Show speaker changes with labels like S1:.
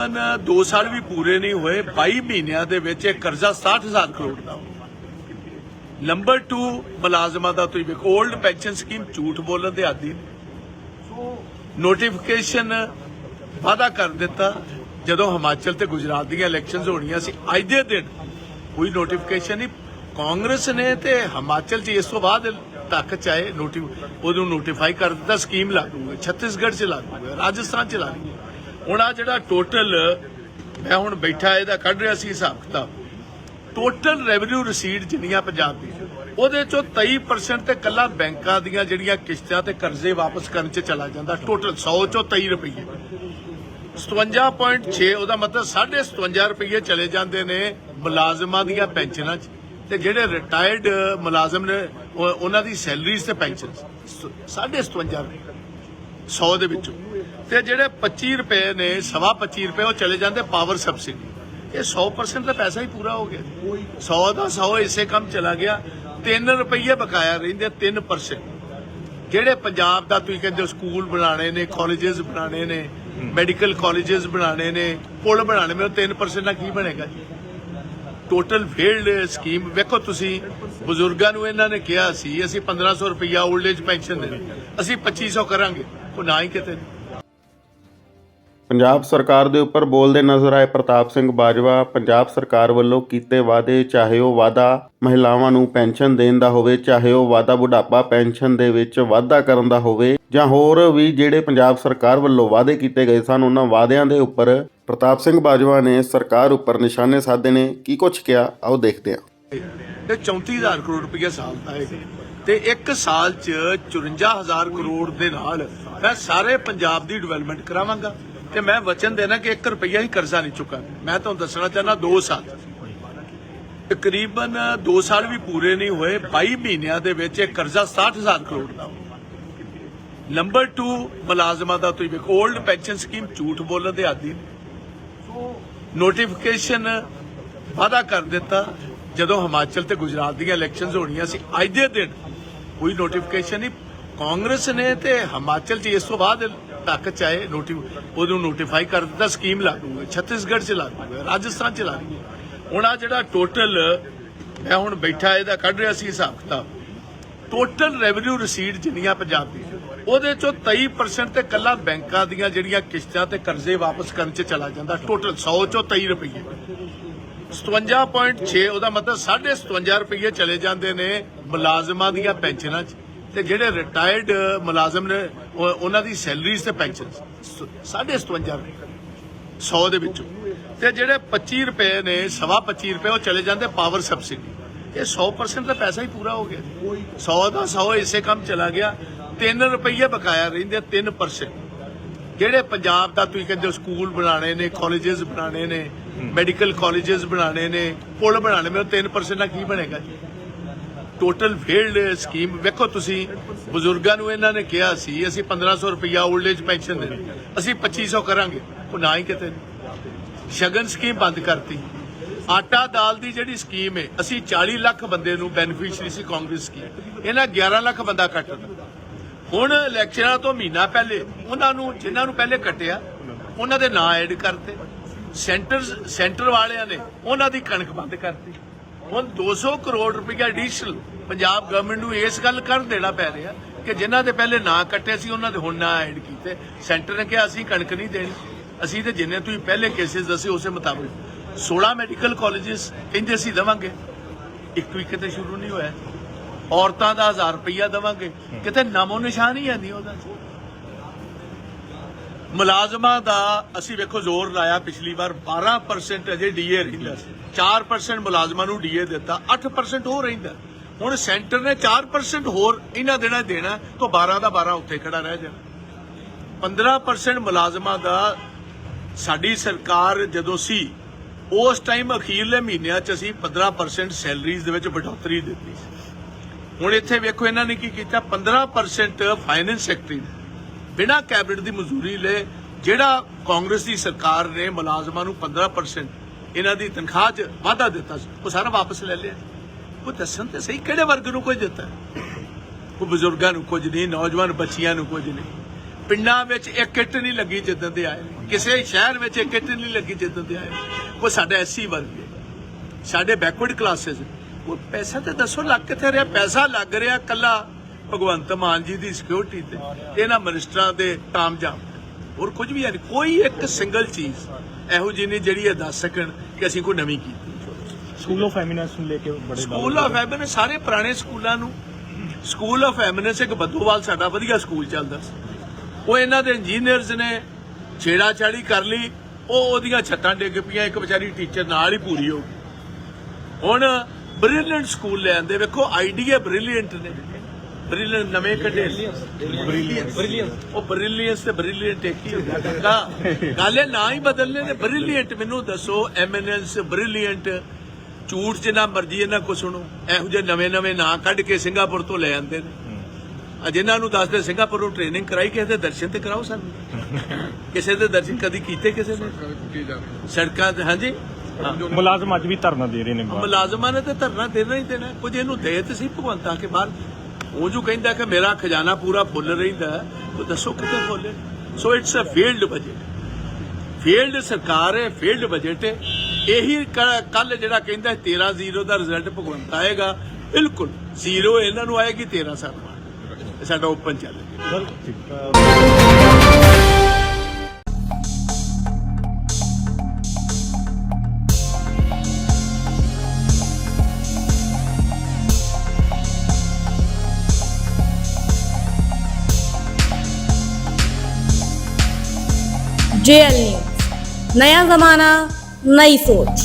S1: ਤਕਰੀਬਨ 2 ਸਾਲ ਵੀ ਪੂਰੇ ਨਹੀਂ ਹੋਏ 22 ਮਹੀਨਿਆਂ ਦੇ ਵਿੱਚ ਇਹ ਕਰਜ਼ਾ 60000 ਕਰੋੜ ਦਾ ਨੰਬਰ 2 ਮੁਲਾਜ਼ਮਾਂ ਦਾ ਤੁਸੀਂ ਵੇਖੋ 올ਡ ਪੈਨਸ਼ਨ ਸਕੀਮ ਝੂਠ ਬੋਲਣ ਦੇ ਆਦੀ ਨੋਟੀਫਿਕੇਸ਼ਨ ਵਾਅਦਾ ਕਰ ਦਿੱਤਾ ਜਦੋਂ ਹਿਮਾਚਲ ਤੇ ਗੁਜਰਾਤ ਦੀਆਂ ਇਲੈਕਸ਼ਨਸ ਹੋਣੀਆਂ ਸੀ ਅੱਜ ਦੇ ਦਿਨ ਕੋਈ ਨੋਟੀਫਿਕੇਸ਼ਨ ਨਹੀਂ। ਕਾਂਗਰਸ ਨੇ ਤੇ ਹਿਮਾਚਲ 'ਚ ਇਸ ਤੋਂ ਬਾਅਦ ਤੱਕ ਚਾਹੇ ਨੋਟੀ ਉਹਨੂੰ ਨੋਟੀਫਾਈ ਕਰ ਦਿੱਤਾ ਸਕੀਮ ਲਾਗੂ ਹੈ ਛੱਤੀਸਗੜ੍ਹ 'ਚ ਲਾਗੂ ਹੈ ਰਾਜਸਥਾਨ 'ਚ ਲਾਗੂ ਹੈ ਹੁਣ ਆ ਜਿਹੜਾ ਟੋਟਲ ਮੈਂ ਹੁਣ ਬੈਠਾ ਇਹਦਾ ਕੱਢ ਰਿਹਾ ਸੀ ਹਿਸਾਬ ਕਿਤਾਬ। ਟੋਟਲ ਰੈਵਨਿਊ ਰਸੀਡ ਜਿੰਨੀਆਂ ਪੰਜਾਬ ਦੀ, ਉਹਦੇ ਚੋਂ 23% ਤੇ ਕੱਲਾ ਬੈਂਕਾਂ ਦੀਆਂ ਜਿਹੜੀਆਂ ਕਿਸ਼ਤਾਂ ਤੇ ਕਰਜ਼ੇ ਵਾਪਸ ਕਰਨ 'ਚ ਚਲਾ ਜਾਂਦਾ ਟੋਟਲ 100 ਚੋਂ 23 ਰੁਪਏ 57.6 ਉਹਦਾ ਮਤਲਬ 57 ਰੁਪਏ ਚਲੇ ਜਾਂਦੇ ਨੇ ਮੁਲਾਜ਼ਮਾਂ ਦੀਆਂ ਪੈਨਸ਼ਨਾਂ 'ਚ ਤੇ ਜਿਹੜੇ ਰਿਟਾਇਰਡ ਮੁਲਾਜ਼ਮ ਨੇ ਉਹਨਾਂ ਦੀ ਸੈਲਰੀਜ਼ ਤੇ ਪੈਨਸ਼ਨ 57 ਰੁਪਏ 100 ਦੇ ਵਿੱਚੋਂ। ਤੇ ਜਿਹੜੇ 25 ਰੁਪਏ ਨੇ, ਸਵਾ 25 ਰੁਪਏ, ਉਹ ਚਲੇ ਜਾਂਦੇ ਪਾਵਰ ਸਬਸਿਡੀ ਇਹ 100% ਦਾ ਪੈਸਾ ਹੀ ਪੂਰਾ ਹੋ ਗਿਆ। 100 ਦਾ 100 ਇਸੇ ਕੰਮ ਚਲਾ ਗਿਆ। 3 ਰੁਪਏ ਬਕਾਇਆ ਰਹਿੰਦੇ 3% ਜਿਹੜੇ ਪੰਜਾਬ ਦਾ ਤੁਸੀਂ ਕਹਿੰਦੇ ਸਕੂਲ ਬਣਾਣੇ ਨੇ ਕਾਲਜਸ ਬਣਾਣੇ ਨੇ ਮੈਡੀਕਲ ਕਾਲਜਸ ਬਣਾਣੇ ਨੇ, ਪੁਲ ਬਣਾਣੇ ਨੇ, ਉਹ 3% ਨਾਲ ਕੀ ਬਣੇਗਾ ਜੀ? ਟੋਟਲ ਫੇਲਡ ਸਕੀਮ ਵੇਖੋ ਤੁਸੀਂ, ਬਜ਼ੁਰਗਾਂ ਨੂੰ ਇਹਨਾਂ ਨੇ ਕਿਹਾ ਸੀ, ਅਸੀਂ 1500 ਰੁਪਇਆ 올ਡ ਏਜ ਪੈਨਸ਼ਨ ਦੇਣੀ ਅਸੀਂ 2500 ਕਰਾਂਗੇ। ਉਹ ਨਾ ਹੀ ਕਿਤੇ।
S2: ਪੰਜਾਬ ਸਰਕਾਰ ਦੇ ਉੱਪਰ ਬੋਲਦੇ ਨਜ਼ਰ ਆਏ ਪ੍ਰਤਾਪ ਸਿੰਘ ਬਾਜਵਾ, ਪੰਜਾਬ ਸਰਕਾਰ ਵੱਲੋਂ ਕੀਤੇ ਵਾਅਦੇ, ਚਾਹੇ ਉਹ ਵਾਅਦਾ ਮਹਿਲਾਵਾਂ ਨੂੰ ਪੈਨਸ਼ਨ ਦੇਣ ਦਾ ਹੋਵੇ, ਚਾਹੇ ਉਹ ਵਾਅਦਾ ਬੁਢਾਪਾ ਪੈਨਸ਼ਨ ਦੇ ਵਿੱਚ ਵਾਧਾ ਕਰਨ ਦਾ ਹੋਵੇ, ਜਾਂ ਹੋਰ ਵੀ ਜਿਹੜੇ ਪੰਜਾਬ ਸਰਕਾਰ ਵੱਲੋਂ ਵਾਅਦੇ ਕੀਤੇ ਗਏ ਸਨ, ਉਹਨਾਂ ਵਾਅਦਿਆਂ ਦੇ ਉੱਪਰ ਪ੍ਰਤਾਪ ਸਿੰਘ ਬਾਜਵਾ ਨੇ ਸਰਕਾਰ ਉੱਪਰ ਨਿਸ਼ਾਨੇ ਸਾਧੇ ਨੇ। ਕੀ ਕੁਝ ਕਿਹਾ? ਆਓ ਦੇਖਦੇ ਹਾਂ।
S1: ਤੇ 34000 ਕਰੋੜ ਰੁਪਏ ਸਾਲ ਦਾ ਹੈ। ਤੇ ਇੱਕ ਸਾਲ ਚ 54000 ਕਰੋੜ ਦੇ ਨਾਲ ਮੈਂ ਸਾਰੇ ਪੰਜਾਬ ਦੀ ਡਿਵੈਲਪਮੈਂਟ ਕਰਾਵਾਂਗਾ। ਤੇ ਮੈਂ ਵਚਨ ਦੇਣਾ ਕਿ 1 ਰੁਪਿਆ ਹੀ ਕਰਜ਼ਾ ਨਹੀਂ ਚੁੱਕਾ। ਮੈਂ ਤੁਹਾਨੂੰ ਦੱਸਣਾ ਚਾਹੁੰਦਾ 2 ਸਾਲ। ਤਕਰੀਬਨ 2 ਸਾਲ ਵੀ ਪੂਰੇ ਨਹੀਂ ਹੋਏ 22 ਮਹੀਨਿਆਂ ਦੇ ਵਿੱਚ ਇਹ ਕਰਜ਼ਾ 60000 ਕਰੋੜ ਦਾ ਨੰਬਰ 2 ਮੁਲਾਜ਼ਮਾਂ ਦਾ ਤੁਸੀਂ ਵੇਖੋ 올ਡ ਪੈਨਸ਼ਨ ਸਕੀਮ ਝੂਠ ਬੋਲਣ ਦੇ ਆਦੀ ਨੇ। ਨੋਟੀਫਿਕੇਸ਼ਨ ਵਾਅਦਾ ਕਰ ਦਿੱਤਾ, ਜਦੋਂ ਹਿਮਾਚਲ ਤੇ ਗੁਜਰਾਤ ਦੀਆਂ ਇਲੈਕਸ਼ਨਸ ਹੋਣੀਆਂ ਸੀ, ਅੱਜ ਦੇ ਦਿਨ ਕੋਈ ਨੋਟੀਫਿਕੇਸ਼ਨ ਨਹੀਂ। ਕਾਂਗਰਸ ਨੇ ਤੇ ਹਿਮਾਚਲ 'ਚ ਇਸ ਤੋਂ ਬਾਅਦ ਤੱਕ ਚਾਹੇ ਨੋਟੀ ਉਹਨੂੰ ਨੋਟੀਫਾਈ ਕਰ ਦਿੱਤਾ ਸਕੀਮ ਲਾਗੂ ਹੈ ਛੱਤੀਸਗੜ੍ਹ 'ਚ ਲਾਗੂ ਹੈ ਰਾਜਸਥਾਨ 'ਚ ਲਾਗੂ ਹੈ ਹੁਣ ਆ ਜਿਹੜਾ ਟੋਟਲ ਮੈਂ ਹੁਣ ਬੈਠਾ, ਇਹਦਾ ਕੱਢ ਰਿਹਾ ਸੀ ਹਿਸਾਬ ਕਿਤਾਬ। ਟੋਟਲ ਰੈਵਨਿਊ ਰਸੀਡ ਜਿੰਨੀਆਂ ਪੰਜਾਬ ਦੀ, ਉਹਦੇ ਚੋਂ 23% ਤੇ ਕੱਲਾ ਬੈਂਕਾਂ ਦੀਆਂ ਜਿਹੜੀਆਂ ਕਿਸ਼ਤਾਂ ਤੇ ਕਰਜ਼ੇ ਵਾਪਸ ਕਰਨ 'ਚ ਚਲਾ ਜਾਂਦਾ ਟੋਟਲ 100 ਚੋਂ 23 ਰੁਪਏ 57.6 ਉਹਦਾ ਮਤਲਬ 57 ਰੁਪਏ ਚਲੇ ਜਾਂਦੇ ਨੇ ਮੁਲਾਜ਼ਮਾਂ ਦੀਆਂ ਪੈਨਸ਼ਨਾਂ 'ਚ। ਤੇ ਜਿਹੜੇ ਰਿਟਾਇਰਡ ਮੁਲਾਜ਼ਮ ਨੇ, ਉਹ- ਉਹਨਾਂ ਦੀ ਸੈਲਰੀਜ਼ ਤੇ ਪੈਨਸ਼ਨ 57 ਰੁਪਏ 100 ਦੇ ਵਿੱਚੋਂ। ਤੇ ਜਿਹੜੇ 25 ਰੁਪਏ ਨੇ, ਸਵਾ 25 ਰੁਪਏ, ਉਹ ਚਲੇ ਜਾਂਦੇ ਪਾਵਰ ਸਬਸਿਡੀ ਇਹ 100% ਦਾ ਪੈਸਾ ਹੀ ਪੂਰਾ ਹੋ ਗਿਆ। 100 ਦਾ 100 ਇਸੇ ਕੰਮ ਚਲਾ ਗਿਆ। 3 ਰੁਪਏ ਬਕਾਇਆ ਰਹਿੰਦੇ 3% ਜਿਹੜੇ ਪੰਜਾਬ ਦਾ ਤੁਸੀਂ ਕਹਿੰਦੇ ਹੋ ਸਕੂਲ ਬਣਾਣੇ ਨੇ ਕਾਲਜਸ ਬਣਾਣੇ ਨੇ ਮੈਡੀਕਲ ਕਾਲਜਸ ਬਣਾਣੇ ਨੇ, ਪੁਲ ਬਣਾਣੇ ਨੇ, ਉਹ 3% ਨਾਲ ਕੀ ਬਣੇਗਾ ਜੀ? ਟੋਟਲ ਫੇਲਡ ਸਕੀਮ ਵੇਖੋ ਤੁਸੀਂ, ਬਜ਼ੁਰਗਾਂ ਨੂੰ ਇਹਨਾਂ ਨੇ ਕਿਹਾ ਸੀ, ਅਸੀਂ 1500 ਰੁਪਇਆ 올ਡ ਏਜ ਪੈਨਸ਼ਨ ਦੇ ਅਸੀਂ 2500 ਕਰਾਂਗੇ। ਉਹ ਨਾ ਹੀ ਕਿਤੇ। ਸ਼ਗਨ ਸਕੀਮ ਬੰਦ ਕਰਤੀ। ਆਟਾ ਦਾਲ ਦੀ ਜਿਹੜੀ ਸਕੀਮ ਹੈ ਅਸੀਂ 40 ਲੱਖ ਬੰਦੇ ਨੂੰ ਬੈਨੀਫੀਸ਼ਰੀ ਸੀ ਕਾਂਗਰਸ ਕੀ। ਇਹਨਾਂ 11 ਲੱਖ ਬੰਦਾ ਕੱਟਦਾ ਹੁਣ ਇਲੈਕਸ਼ਨਾਂ ਤੋਂ ਮਹੀਨਾ ਪਹਿਲੇ, ਉਹਨਾਂ ਨੂੰ, ਜਿਨ੍ਹਾਂ ਨੂੰ ਪਹਿਲੇ ਕੱਟਿਆ, ਉਹਨਾਂ ਦੇ ਨਾਂ ਐਡ ਕਰਤੇ। ਸੈਂਟਰ ਸੈਂਟਰ ਵਾਲਿਆਂ ਨੇ ਉਹਨਾਂ ਦੀ ਕਣਕ ਬੰਦ ਕਰਤੀ। ਹੁਣ 200 ਕਰੋੜ ਰੁਪਇਆ ਐਡੀਸ਼ਨਲ ਪੰਜਾਬ ਗਵਰਨਮੈਂਟ ਨੂੰ ਇਸ ਗੱਲ ਕਰ ਦੇਣਾ ਪੈ ਰਿਹਾ ਕਿ ਜਿਨ੍ਹਾਂ ਦੇ ਪਹਿਲੇ ਨਾਂ ਕੱਟੇ ਸੀ, ਉਹਨਾਂ ਦੇ ਹੁਣ ਨਾਂ ਐਡ ਕੀਤੇ। ਸੈਂਟਰ ਨੇ ਕਿਹਾ, ਅਸੀਂ ਕਣਕ ਨਹੀਂ ਦੇਣੀ। ਅਸੀਂ ਤੇ ਜਿੰਨੇ ਤੁਸੀਂ ਪਹਿਲੇ ਕੇਸਿਸ ਦੱਸੇ, ਉਸੇ ਮੁਤਾਬਕ 16 ਮੈਡੀਕਲ ਕਾਲਜਸ ਕਹਿੰਦੇ ਅਸੀਂ ਦੇਵਾਂਗੇ। ਇੱਕ ਵੀ ਕਿਤੇ ਸ਼ੁਰੂ ਨਹੀਂ ਹੋਇਆ। ਔਰਤਾਂ ਦਾ 1000 ਰੁਪਇਆ ਦੇਵਾਂਗੇ। ਕਿਤੇ ਨਾਮੋ ਨਿਸ਼ਾਨ ਹੀ ਹੈ ਨਹੀਂ ਉਹਦਾ। ਮੁਲਾਜ਼ਮਾਂ ਦਾ ਅਸੀਂ ਵੇਖੋ ਜ਼ੋਰ ਲਾਇਆ ਪਿਛਲੀ ਵਾਰ 12% ਅਜੇ ਡੀਏ ਰਹਿੰਦਾ ਸੀ। 4% ਮੁਲਾਜ਼ਮਾਂ ਨੂੰ ਡੀਏ ਦਿੱਤਾ 8% ਹੋਰ ਰਹਿੰਦਾ। ਹੁਣ ਸੈਂਟਰ ਨੇ 4% ਹੋਰ ਇਹਨਾਂ ਦੇਣਾ ਦੇਣਾ, ਤਾਂ 12 ਦਾ 12 ਉੱਥੇ ਖੜਾ ਰਹਿ ਜਾਣਾ। 15% ਮੁਲਾਜ਼ਮਾਂ ਦਾ ਸਾਡੀ ਸਰਕਾਰ ਜਦੋਂ ਸੀ, ਉਸ ਟਾਈਮ ਅਖੀਰਲੇ ਮਹੀਨਿਆਂ 'ਚ ਅਸੀਂ 15% ਸੈਲਰੀਜ਼ ਦੇ ਵਿੱਚ ਵਧੋਤਰੀ ਦਿੱਤੀ ਸੀ। ਹੁਣ ਇੱਥੇ ਵੇਖੋ ਇਹਨਾਂ ਨੇ ਕੀ ਕੀਤਾ 15% ਫਾਈਨੈਂਸ ਸੈਕਟਰੀ ਨੇ। ਬਿਨਾਂ ਕੈਬਨਿਟ ਦੀ ਮਨਜ਼ੂਰੀ ਲੈ ਜਿਹੜਾ ਕਾਂਗਰਸ ਦੀ ਸਰਕਾਰ ਨੇ ਮੁਲਾਜ਼ਮਾਂ ਨੂੰ 15% ਇਹਨਾਂ ਦੀ ਤਨਖਾਹ 'ਚ ਵਾਧਾ ਦਿੱਤਾ ਸੀ, ਉਹ ਸਾਰਾ ਵਾਪਸ ਲੈ ਲਿਆ। ਉਹ ਦੱਸਣ ਤੇ ਸਹੀ ਕਿਹੜੇ ਵਰਗ ਨੂੰ ਕੁਝ ਦਿੱਤਾ? ਕੋਈ ਬਜ਼ੁਰਗਾਂ ਨੂੰ ਕੁਝ ਨਹੀਂ, ਨੌਜਵਾਨ ਬੱਚੀਆਂ ਨੂੰ ਕੁਝ ਨਹੀਂ। ਪਿੰਡਾਂ ਵਿੱਚ ਇੱਕ ਕਿੱਟ ਨਹੀਂ ਲੱਗੀ ਜਿੱਦਾਂ ਦੇ ਆਏ। ਕਿਸੇ ਸ਼ਹਿਰ ਵਿੱਚ ਇੱਕ ਕਿੱਟ ਨਹੀਂ ਲੱਗੀ ਜਿੱਦਾਂ ਦੇ ਆਏ। ਉਹ ਸਾਡੇ ਐਸਸੀ ਵਰਗੇ ਸਾਡੇ ਬੈਕਵਰਡ ਕਲਾਸਿਸ ਉਹ ਪੈਸਾ ਤੇ ਦੱਸੋ, ਲੱਗ ਕਿੱਥੇ ਰਿਹਾ? ਪੈਸਾ ਲੱਗ ਰਿਹਾ ਕੱਲਾ ਭਗਵੰਤ ਮਾਨ ਜੀ ਦੀ ਸਿਕਿਉਰਿਟੀ ਤੇ ਇਹਨਾਂ ਮਿਨਿਸਟਰਾਂ ਦੇ ਤਾਮਝਾਮ ਹੋਰ ਕੁਝ ਵੀ ਨਹੀਂ। ਕੋਈ ਇੱਕ ਸਿੰਗਲ ਚੀਜ਼ ਇਹੋ ਜਿਹੀ ਨਹੀਂ ਜਿਹੜੀ ਇਹ ਦੱਸ ਸਕਣ ਕਿ ਅਸੀਂ ਕੋਈ ਨਵੀਂ ਕੀਤੀ।
S3: ਸਕੂਲ ਆਫ ਐਮੀਨੈਂਸ ਨੂੰ ਲੈ ਕੇ ਬੜੇ
S1: ਸਕੂਲ ਆਫ ਐਮਿਨੈਂਸ ਸਾਰੇ ਪੁਰਾਣੇ ਸਕੂਲਾਂ ਨੂੰ। ਸਕੂਲ ਆਫ ਐਮਿਨੈਂਸ ਇੱਕ ਬੱਦੋਵਾਲ ਸਾਡਾ ਵਧੀਆ ਸਕੂਲ ਚੱਲਦਾ ਸੀ। ਉਹ ਇਹਨਾਂ ਦੇ ਇੰਜੀਨੀਅਰਸ ਨੇ ਛੇੜਾ ਛਾੜੀ ਕਰ ਲਈ। ਉਹ ਉਹਦੀਆਂ ਛੱਤਾਂ ਡਿੱਗ ਪਈਆਂ ਇੱਕ ਵਿਚਾਰੀ ਟੀਚਰ ਨਾਲ ਹੀ ਪੂਰੀ ਹੋ ਗਈ। ਹੁਣ ਬ੍ਰਿਲੀਅੰਟ ਸਕੂਲ ਲੈ ਆਂਦੇ। ਵੇਖੋ ਆਈਡੀਆ ਬ੍ਰਿਲੀਅੰਟ ਨੇ। ਬ੍ਰਿਲੀਅੰਟ ਨਵੇਂ ਕੱਢੇ। ਬ੍ਰਿਲੀਅੰਟ ਉਹ ਬ੍ਰਿਲੀਅੰਸ ਤੇ ਬ੍ਰਿਲੀਅੰਟ ਇੱਕ ਹੀ ਹੁੰਦਾ ਕਾਕਾ ਗੱਲ ਇਹ ਨਾ ਹੀ ਬਦਲਨੇ ਨੇ ਬ੍ਰਿਲੀਅੰਟ ਮੈਨੂੰ ਦੱਸੋ ਐਮਿਨੈਂਸ ਬ੍ਰਿਲੀਅੰਟ ਝੂਠ ਜਿੰਨਾ ਮਰਜ਼ੀ ਇਹਨਾਂ ਕੋ ਸੁਣੋ। ਇਹੋ ਜਿਹੇ ਨਵੇਂ ਨਵੇਂ ਨਾਂ ਕੱਢ ਕੇ ਸਿੰਗਾਪੁਰ ਤੋਂ ਲੈ ਆਂਦੇ ਨੇ। ਆ ਜਿਨ੍ਹਾਂ ਨੂੰ ਦੱਸਦੇ ਸਿੰਗਾਪੁਰੋਂ ਟ੍ਰੇਨਿੰਗ ਕਰਾਈ ਕਿਸੇ ਦੇ ਦਰਸ਼ਨ ਤੇ ਕਰਾਓ ਸਾਨੂੰ। ਕਿਸੇ ਦੇ ਦਰਸ਼ਨ ਕਦੀ ਕੀਤੇ ਕਿਸੇ ਨੇ? ਸੜਕਾਂ ਤੇ ਹਾਂਜੀ।
S3: ਮੁਲਾਜ਼ਮ ਅੱਜ ਵੀ ਧਰਨਾ ਦੇ ਰਹੇ ਨੇ।
S1: ਮੁਲਾਜ਼ਮਾਂ ਨੇ ਤੇ ਧਰਨਾ ਦੇਣਾ ਹੀ ਦੇਣਾ। ਕੁਝ ਇਹਨੂੰ ਦੇ ਤੇ ਸੀ ਭਗਵੰਤ ਕੇ ਬਾਹਰ। ਉਹ ਜੋ ਕਹਿੰਦਾ ਕਿ ਮੇਰਾ ਖਜ਼ਾਨਾ ਪੂਰਾ ਫੁੱਲ ਰਹਿੰਦਾ ਉਹ ਦੱਸੋ ਕਿੱਥੇ ਫੁੱਲ so it's a field budget field ਸਰਕਾਰ ਹੈ ਫੀਲਡ ਬਜਟ ਹੈ। ਇਹੀ ਕੱਲ ਜਿਹੜਾ ਕਹਿੰਦਾ 13 ਜ਼ੀਰੋ ਦਾ ਰਿਜ਼ਲਟ ਭਗਵੰਤ ਆਏਗਾ, ਬਿਲਕੁਲ ਜ਼ੀਰੋ ਇਹਨਾਂ ਨੂੰ ਆਏਗੀ 13 ਸਾਲ ਬਾਅਦ। ਸਾਡਾ ਓਪਨ ਚੱਲ ਰਿਹਾ।
S4: जेएल न्यूज नया जमाना नई सोच